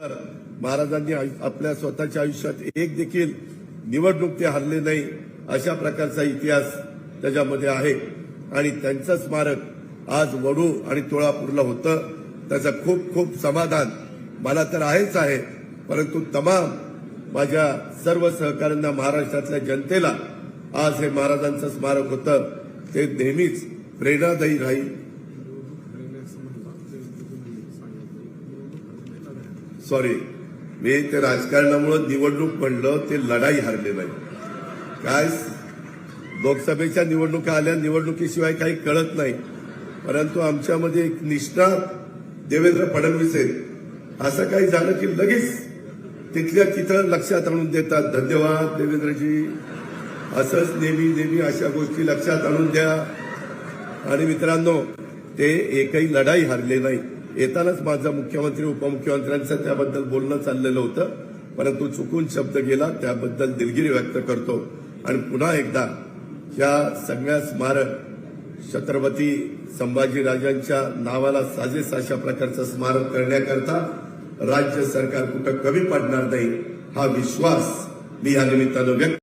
तर महाराजांनी आपल्या स्वतःच्या आयुष्यात एक देखील निवडणूक ते हरले नाही अशा प्रकारचा इतिहास त्याच्यामध्ये आहे. आणि त्यांचं स्मारक आज वडू आणि तुळापूरला होतं. त्याचं खूप खूप समाधान मला तर आहेच आहे. परंतु तमाम माझ्या सर्व सहकाऱ्यांना महाराष्ट्रातल्या जनतेला आज हे महाराजांचं स्मारक होतं. ते नेहमीच प्रेरणादायी राहील. सॉरी मी ते राजकारणामुळे निवडणूक म्हणलं ते लढाई हारले नाही. काय लोकसभेच्या निवडणुका आल्या निवडणुकीशिवाय काही कळत नाही. परंतु आमच्यामध्ये एक निष्ठा देवेंद्र फडणवीस आहेत. असं काही झालं की लगेच तिथल्या तिथं लक्षात आणून देतात धन्यवाद देवेंद्रजी. असंच नेहमी नेहमी अशा गोष्टी लक्षात आणून द्या. आणि मित्रांनो ते एकही लढाई हरले नाही. येतानाच माझा मुख्यमंत्री उपमुख्यमंत्र्यांचं त्याबद्दल बोलणं चाललेलं होतं. परंतु चुकून शब्द गेला त्याबद्दल दिलगिरी व्यक्त करतो. आणि पुन्हा एकदा या सगळ्या स्मारक छत्रपती संभाजीराजांच्या नावाला साजेस अशा प्रकारचं स्मारक करण्याकरता राज्य सरकार कुठं कमी पडणार नाही हा विश्वास मी या निमित्तानं व्यक्त